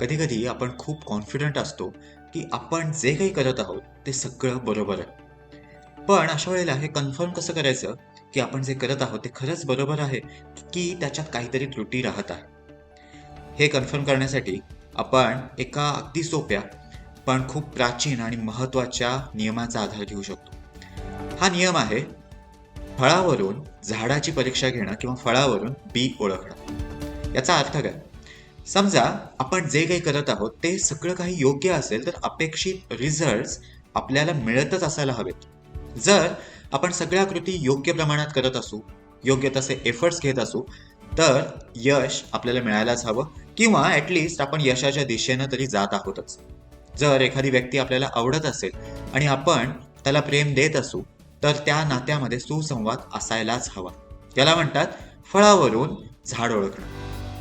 कधीकधी आपण खूप कॉन्फिडंट असतो की आपण जे काही करत आहोत ते सगळं बरोबर आहे. पण अशा वेळेला हे कन्फर्म कसं करायचं की आपण जे करत आहोत ते खरंच बरोबर आहे की त्याच्यात काहीतरी त्रुटी राहत आहे? हे कन्फर्म करण्यासाठी आपण एका अगदी सोप्या पण खूप प्राचीन आणि महत्त्वाच्या नियमाचा आधार घेऊ शकतो. हा नियम आहे फळावरून झाडाची परीक्षा घेणं किंवा फळावरून बी ओळखणं. याचा अर्थ काय? समजा आपण जे काही करत आहोत ते सगळं काही योग्य असेल तर अपेक्षित रिझल्ट आपल्याला मिळतच असायला हवेत. जर आपण सगळ्या कृती योग्य प्रमाणात करत असू योग्य तसे एफर्ट्स घेत असू तर यश आपल्याला मिळायलाच हवं किंवा ॲटलिस्ट आपण यशाच्या दिशेनं तरी जात आहोतच. जर एखादी व्यक्ती आपल्याला आवडत असेल आणि आपण त्याला प्रेम देत असू तर त्या नात्यामध्ये सुसंवाद असायलाच हवा. याला म्हणतात फळावरून झाड ओळखणं.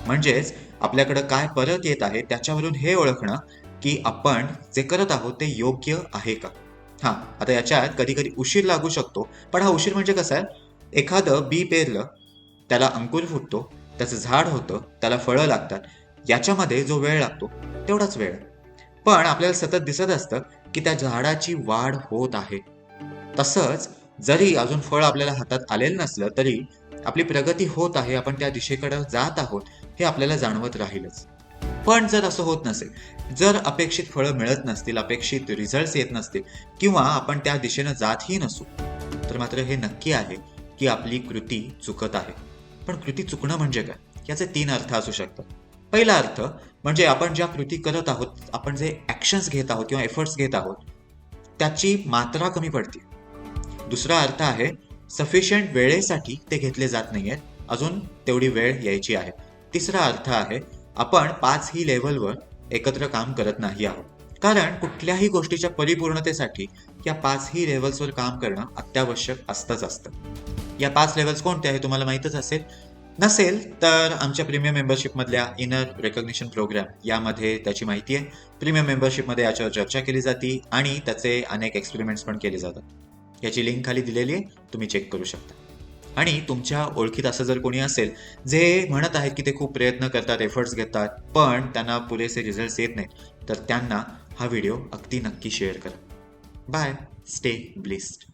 म्हणजेच आपल्याकडं काय परत येत आहे त्याच्यावरून हे ओळखणं की आपण जे करत आहोत ते योग्य आहे का? हां आता याच्यात कधी कधी उशीर लागू शकतो पण हा उशीर म्हणजे कसं आहे? एखादं बी पेरलं त्याला अंकुर फुटतो त्याचं झाड होतं त्याला फळं लागतात याच्यामध्ये जो वेळ लागतो तेवढाच वेळ. पण आपल्याला सतत दिसत असतं की त्या झाडाची वाढ होत आहे. तसंच जरी अजून फळ आपल्याला हातात आलेलं नसलं तरी आपली प्रगती होत आहे आपण त्या दिशेकडे जात आहोत हे आपल्याला जाणवत राहीलच. पण जर असं होत नसेल जर अपेक्षित फळं मिळत नसतील अपेक्षित रिझल्ट येत नसतील किंवा आपण त्या दिशेनं जातही नसू तर मात्र हे नक्की आहे की आपली कृती चुकत आहे. पण कृती चुकणं म्हणजे काय? याचे तीन अर्थ असू शकतात. पहिला अर्थ म्हणजे आपण ज्या कृती करत आहोत आपण जे ॲक्शन्स घेत आहोत किंवा एफर्ट्स घेत आहोत त्याची मात्रा कमी पडते. दुसरा अर्थ आहे सफिशियंट वेळेसाठी ते घेतले जात नाही आहेत अजून तेवढी वेळ यायची आहे. तिसरा अर्थ आहे आपण पाच ही लेव्हलवर एकत्र काम करत नाही आहोत. कारण कुठल्याही गोष्टीच्या परिपूर्णतेसाठी या पाच ही लेव्हल्सवर काम करणं अत्यावश्यक असतंच असतं. या पाच लेव्हल्स कोणते हे तुम्हाला माहीतच असेल. नसेल तर आमच्या प्रीमियम मेंबरशिपमधल्या इनर रेकग्निशन प्रोग्राम यामध्ये त्याची माहिती आहे. प्रीमियम मेंबरशिपमध्ये याच्यावर चर्चा केली जाते आणि त्याचे अनेक एक्सपेरिमेंट्स पण केले जातात. याची लिंक खाली दिलेली आहे तुम्ही चेक करू शकता. आणि तुमच्या ओळखीत असं जर कोणी असेल जे म्हणत आहेत की ते खूप प्रयत्न करतात एफर्ट्स घेतात पण त्यांना पुरेसे रिझल्ट्स येत नाहीत तर त्यांना हा व्हिडिओ अगदी नक्की शेअर करा. Bye stay blissed